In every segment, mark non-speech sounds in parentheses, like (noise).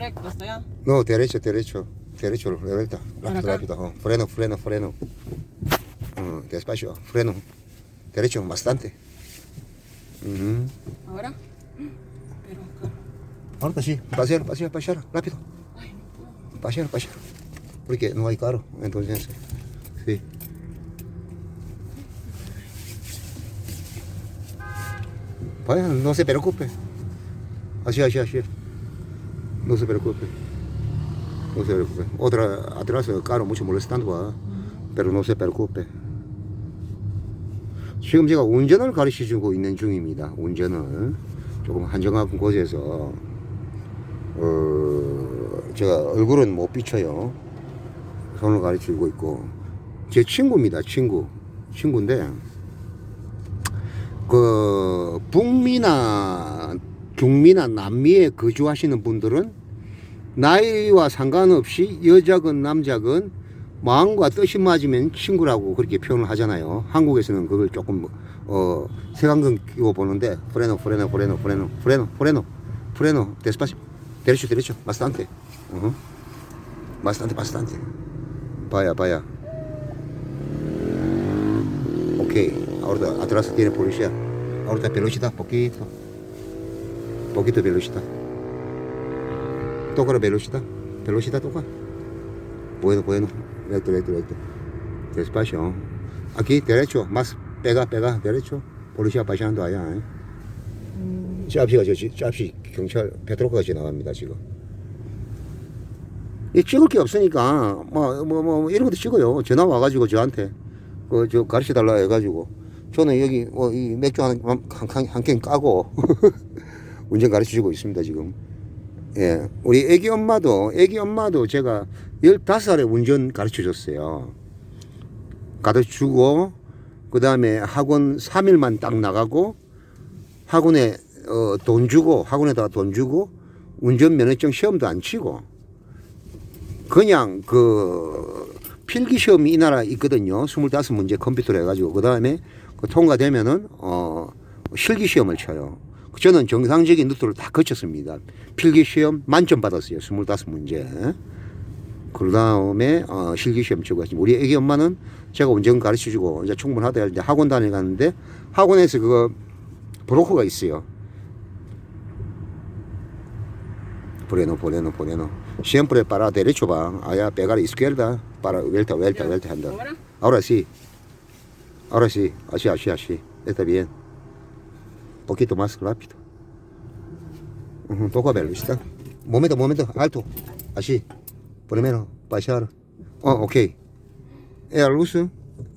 Recto, ¿ya? No, derecho, derecho. Derecho, vuelta. ¿Para Rápido, oh. Freno, freno, freno. Oh, despacio, freno. Derecho, bastante. ¿Ahora? Pero acá. Ahorita sí, pasear, pasear, pasear, rápido. Ay, no puedo. Pasear, pasear. Porque no hay carro, entonces. Sí. Vaya, no se preocupe. Así, así, así. No se preocupe. No se preocupe. Otra atrás el carro mucho molestando, ¿va? pero no se preocupe. 지금 제가 운전을 가르쳐 주고 있는 중입니다. 운전을 조금 한정한 곳에서 어, 제가 얼굴은 못 비춰요. 손을 가르치고 있고 제 친구입니다. 친구 친구인데 그 북미나 중미나 남미에 거주하시는 분들은 나이와 상관없이 여자건 남자건 마음과 뜻이 맞으면 친구라고 그렇게 표현을 하잖아요. 한국에서는 그걸 조금 어 색안경 끼고 보는데 프레노 프레노 프레노 프레노 프레노 프레노 프레노 데스파시 데레cho derecho bastante Ujú. bastante bastante vaya vaya ok ahora atrás tiene policía ahorita velocidad poquito poquito toca la velocidad velocidad toca bueno bueno recto recto recto despacio aquí derecho más pega pega derecho policía pasando allá ¿eh? 짭시가 저 짭시 경찰 페트로크가 지나갑니다 지금. 이 찍을 게 없으니까 뭐뭐 뭐 이런 것도 찍어요. 전화 와가지고 저한테 그 저 가르쳐 달라 해가지고 저는 여기 뭐 이 맥주 한한캔 까고 운전 가르쳐 주고 있습니다 지금. 예, 우리 애기 엄마도 애기 엄마도 제가 15살에 운전 가르쳐 줬어요. 가르쳐 주고 그 다음에 학원 3일만 딱 나가고 학원에 어, 돈 주고 학원에다가 돈 주고 운전 면허증 시험도 안 치고 그냥 그 필기 시험이 이 나라 있거든요. 25문제 컴퓨터로 해가지고 그 다음에 그 통과되면은 어 실기 시험을 쳐요. 저는 정상적인 루트를 다 거쳤습니다. 필기 시험 만점 받았어요. 25문제. 그 다음에 어, 실기 시험 치고 했습니다. 우리 애기 엄마는 제가 운전 가르쳐 주고 이제 충분하다 이제 학원 다녀갔는데 학원에서 그거 브로커가 있어요. Bueno, bueno, bueno. Siempre para derecho va, allá pegar izquierda, para vuelta, vuelta, vuelta, anda. ¿Ahora? Ahora sí. Ahora sí. Así, así, así. Está bien. Poquito más rápido. Un poco a velocidad. Momento, momento, alto. Así. Primero, pasar. Oh, ok. El luso,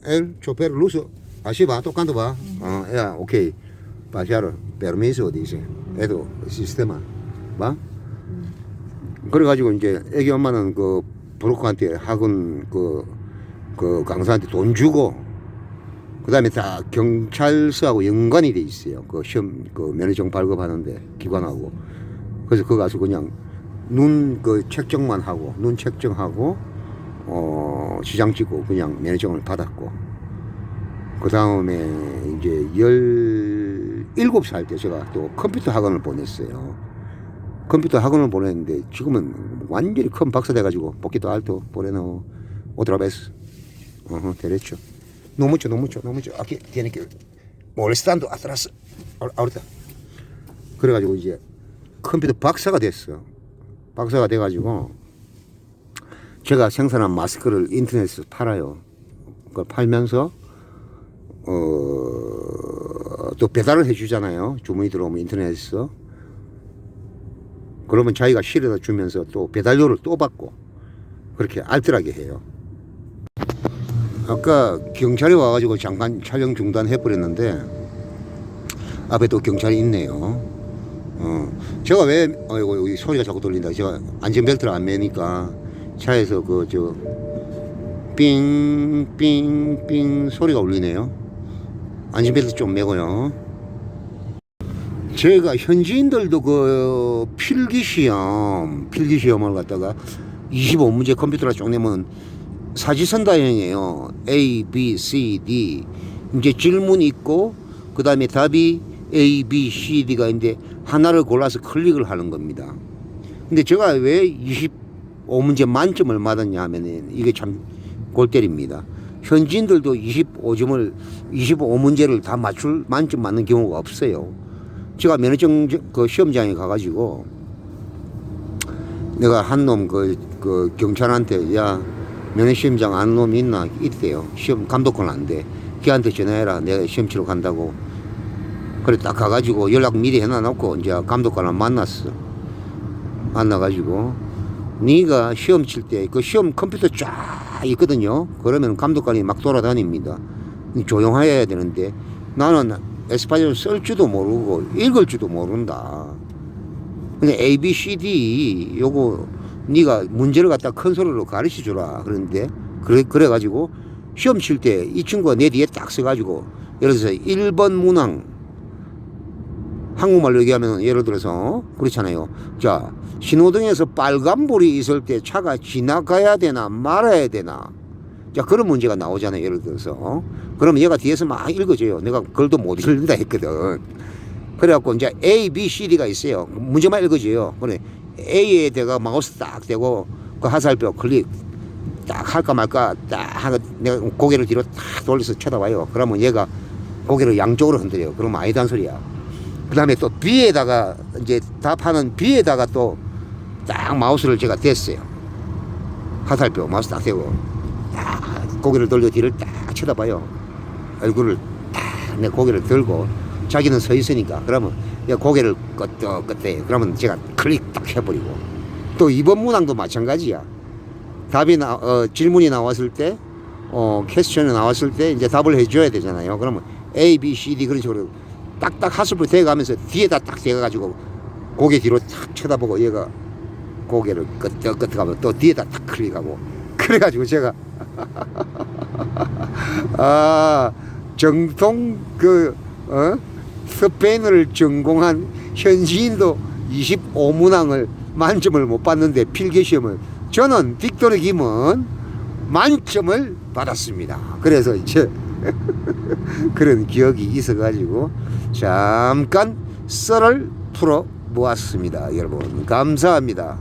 el chofer luso. Así va, tocando va. Ah, ya, ok. Pasar. Permiso, dice. Esto, sistema. ¿Va? 그래가지고 이제 애기 엄마는 그 브로커한테 학원 그, 그 강사한테 돈 주고 그 다음에 다 경찰서하고 연관이 돼 있어요. 그 시험 그 면허증 발급하는데 기관하고 그래서 거기 가서 그냥 눈 그 책정만 하고 눈 책정하고 어 지장 찍고 그냥 면허증을 받았고 그 다음에 이제 열일곱 살 때 제가 또 컴퓨터 학원을 보냈어요. 컴퓨터 학원을 보냈는데 지금은 완전히 큰 박사 돼가지고 alto, moreno, otra vez, uh derecho. No mucho, no mucho, no mucho. Aquí tiene que molestando atrás. ahorita. 그래가지고 이제 컴퓨터 박사가 됐어. 박사가 돼가지고 제가 생산한 마스크를 인터넷에서 팔아요. 그걸 팔면서 어, 또 배달을 해주잖아요. 주문이 들어오면 인터넷에서. 그러면 자기가 실어다 주면서 또 배달료를 또 받고 그렇게 알뜰하게 해요. 아까 경찰이 와가지고 잠깐 촬영 중단해 버렸는데 앞에 또 경찰이 있네요. 어, 제가 왜 어이구 여기 소리가 자꾸 들린다. 제가 안전벨트를 안 매니까 차에서 그 저 삥 삥 삥 소리가 울리네요. 안전벨트 좀 매고요. 제가 현지인들도 그 필기시험, 필기시험을 갖다가 25문제 컴퓨터로 쪽내면 사지선다형이에요. A, B, C, D. 이제 질문이 있고, 그 다음에 답이 A, B, C, D가 있는데 하나를 골라서 클릭을 하는 겁니다. 근데 제가 왜 25문제 만점을 받았냐 하면은 이게 참 골때립니다. 현지인들도 25점을 25문제를 다 맞출 만점 맞는 경우가 없어요. 제가 면허증 그 시험장에 가가지고 내가 한 놈 그 그 경찰한테 야 면허 시험장 아는 놈이 있나 있대요. 시험 감독관 안 돼. 걔한테 전화해라. 내가 시험 치러 간다고. 그래 딱 가가지고 연락 미리 해놔놓고 이제 감독관을 만났어. 만나가지고 네가 시험 칠 때 그 시험 컴퓨터 쫙 있거든요. 그러면 감독관이 막 돌아다닙니다. 조용해야 되는데 나는 에스파뇰 쓸 줄도 모르고 읽을 줄도 모른다. 근데 A, B, C, D 요거 네가 문제를 갖다 큰 소리로 가르쳐 주라 그러는데 그래 그래 가지고 시험 칠 때 이 친구가 내 뒤에 딱 서 가지고 예를 들어서 1번 문항 한국말로 얘기하면 예를 들어서 그렇잖아요. 자 신호등에서 빨간불이 있을 때 차가 지나가야 되나 말아야 되나 자 그런 문제가 나오잖아요. 예를 들어서 그러면 얘가 뒤에서 막 읽어줘요. 내가 글도 못 읽는다 했거든. 그래갖고 이제 A, B, C, D가 있어요. 문제만 읽어줘요. 그래 A에 대가 마우스 딱 대고 그 하살표 클릭 딱 할까 말까 딱 하고 내가 고개를 뒤로 딱 돌려서 쳐다봐요. 그러면 얘가 고개를 양쪽으로 흔들어요. 그러면 아니단 소리야. 그 다음에 또 B에다가 이제 답하는 B에다가 또 딱 마우스를 제가 댔어요. 화살표 마우스 딱 대고 딱 고개를 돌려 뒤를 딱 쳐다봐요. 얼굴을 딱 내 고개를 들고 자기는 서 있으니까 그러면 얘 고개를 끄덕끄덕 그러면 제가 클릭 딱 해버리고 또 이번 문항도 마찬가지야. 답이 나, 어, 질문이 나왔을 때, 어, 퀘스천이 나왔을 때 이제 답을 해줘야 되잖아요. 그러면 A, B, C, D 그런 식으로 딱딱 하수풀 대가면서 뒤에다 딱 대가가지고 고개 뒤로 탁 쳐다보고 얘가 고개를 끄덕끄덕 하면 또 뒤에다 탁 클릭하고 그래가지고 제가 (laughs) 아 정통 그 어? 스페인어를 전공한 현지인도 25문항을 만점을 못 받는데 필기시험을 저는 빅토르 김은 만점을 받았습니다. 그래서 이제 (laughs) 그런 기억이 있어가지고 잠깐 썰을 풀어 보았습니다. 여러분 감사합니다.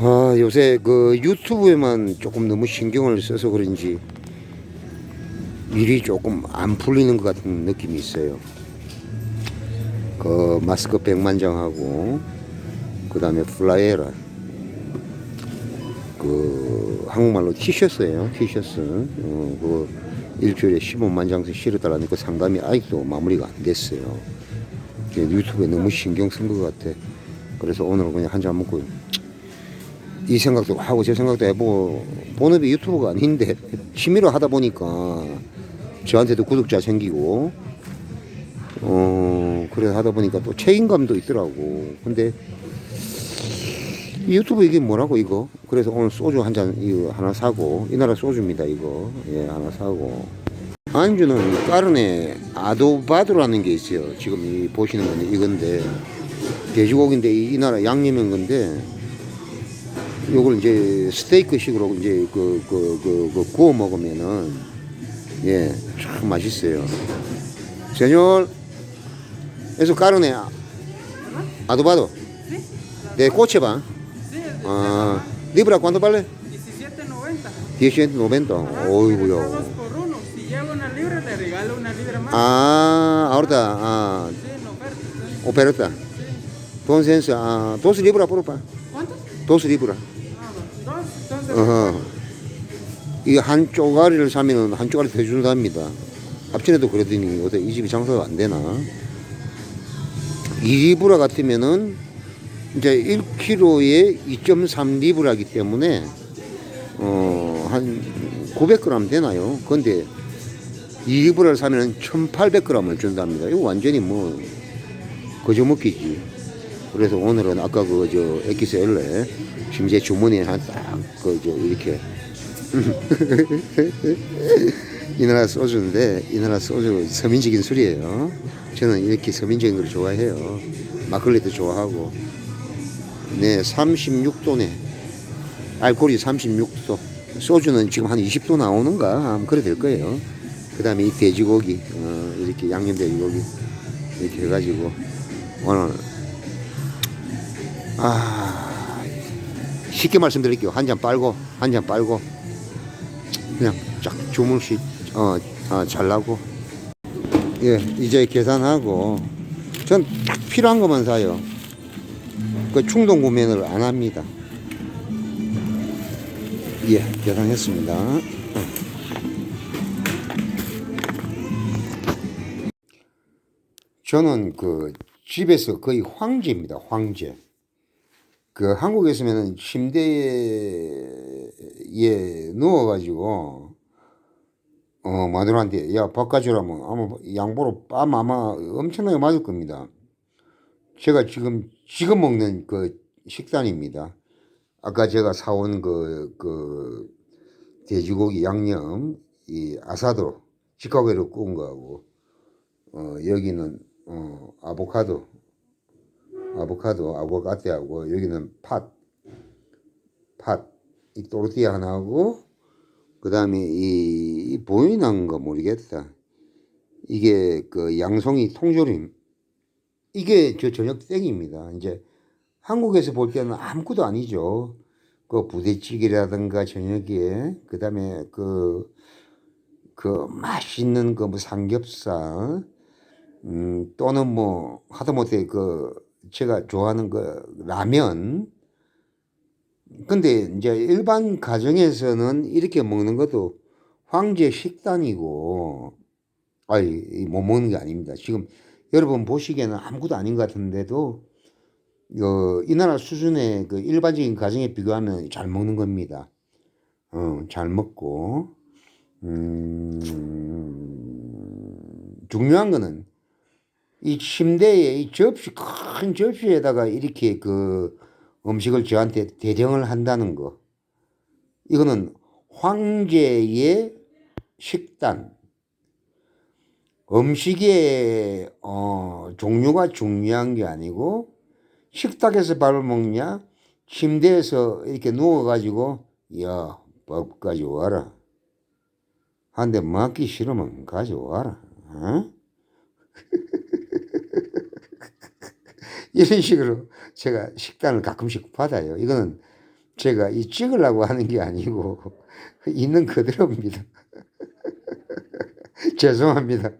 아 요새 그 유튜브에만 조금 너무 신경을 써서 그런지 일이 조금 안 풀리는 것 같은 느낌이 있어요. 그 마스크 백만장하고 그 다음에 플라이에라. 그 한국말로 티셔츠예요 티셔츠. 어, 그 일주일에 15만 장씩 실어달라는 그 상담이 아직도 마무리가 안 됐어요. 유튜브에 너무 신경 쓴 것 같아. 그래서 오늘 그냥 한 잔 먹고 이 생각도 하고 저 생각도 해보고 본업이 유튜브가 아닌데 (laughs) 취미로 하다 보니까 저한테도 구독자 생기고. 어 그래 하다 보니까 또 책임감도 있더라고. 근데 이 유튜브 이게 뭐라고 이거? 그래서 오늘 소주 한 잔 이거 하나 사고 이 나라 소주입니다 이거. 예 하나 사고. 안주는 까르네 아도바도라는 게 있어요. 지금 이 보시는 건데 이건데. 돼지고기인데 이, 이 나라 양념인 건데 요걸 이제 스테이크식으로 이제 그, 그, 그, 그 구워 먹으면은 예, 참 맛있어요. Señor, eso carne adobado. De coche va. Ah, libra, ¿cuánto vale? 17.90. 17.90. Dos Oigo. por uno. Si lleva una libra, te regalo una libra más. Ah, ahorita, ah, Sí, en oferta. oferta. Entonces, ah, dos libras, por favor. ¿Cuántos? dos libras. Ah, dos. Entonces, 어허. 이게 한 쪼가리를 사면은 한 쪼가리 더 준답니다. 합천에도 그러더니 요새 이 집이 장사가 안 되나? 이 리브라 같으면은 이제 1kg에 2.3 리브라기 때문에 어 한 900g 되나요? 근데 이 리브라를 사면은 1,800g을 준답니다. 이거 완전히 뭐 거저 먹기지. 그래서 오늘은 아까 그 저 엑기스 엘레 제 주머니에 한 딱 그 저 이렇게 (laughs) 이 나라 소주인데 이 나라 소주 서민적인 술이에요. 저는 이렇게 서민적인 걸 좋아해요. 막걸리도 좋아하고. 네, 36도네. 알코올이 36도. 소주는 지금 한 20도 나오는가? 그래 될 거예요. 그 다음에 이 돼지고기, 어, 이렇게 양념 돼지고기 이렇게 해가지고 오늘 아, 쉽게 말씀드릴게요. 한 잔 빨고, 한 잔 빨고, 그냥 쫙 주물씩, 어, 어, 잘라고. 예, 이제 계산하고, 전 딱 필요한 것만 사요. 그 충동 구매를 안 합니다. 예, 계산했습니다. 저는 그 집에서 거의 황제입니다. 황제. 그 한국에 있으면은 침대에 누워가지고 어 마누라한테 야 바꿔주라면 아마 양보로 뺨 아마 엄청나게 맞을 겁니다. 제가 지금 지금 먹는 그 식단입니다. 아까 제가 사온 그, 그 돼지고기 양념 이 아사도 직화구이로 구운 거하고 어 여기는 어 아보카도 아보카도 아보카테하고 여기는 팥, 팥, 이 또르띠아 하나하고 그 다음에 이, 이 보이는 거 모르겠다. 이게 그 양송이 통조림. 이게 저 저녁 땡입니다. 이제 한국에서 볼 때는 아무것도 아니죠. 그 부대찌개라든가 저녁에 그 다음에 그, 그 맛있는 그 뭐 삼겹살, 음, 또는 뭐 하다못해 그 제가 좋아하는 그 라면. 근데 이제 일반 가정에서는 이렇게 먹는 것도 황제 식단이고, 아니, 못 먹는 게 아닙니다. 지금 여러분 보시기에는 아무것도 아닌 것 같은데도, 어, 이 나라 수준의 그 일반적인 가정에 비교하면 잘 먹는 겁니다. 어, 잘 먹고, 음, 중요한 거는 이 침대에 이 접시, 큰 접시에다가 이렇게 그 음식을 저한테 대령을 한다는 거. 이거는 황제의 식단. 음식의 어, 종류가 중요한 게 아니고 식탁에서 밥을 먹냐 침대에서 이렇게 누워가지고 야 밥 가져와라 한대 맞기 싫으면 가져와라 어? (laughs) (laughs) 이런 식으로 제가 식단을 가끔씩 받아요. 이거는 제가 이 찍으려고 하는 게 아니고 (laughs) 있는 그대로입니다. (laughs) 죄송합니다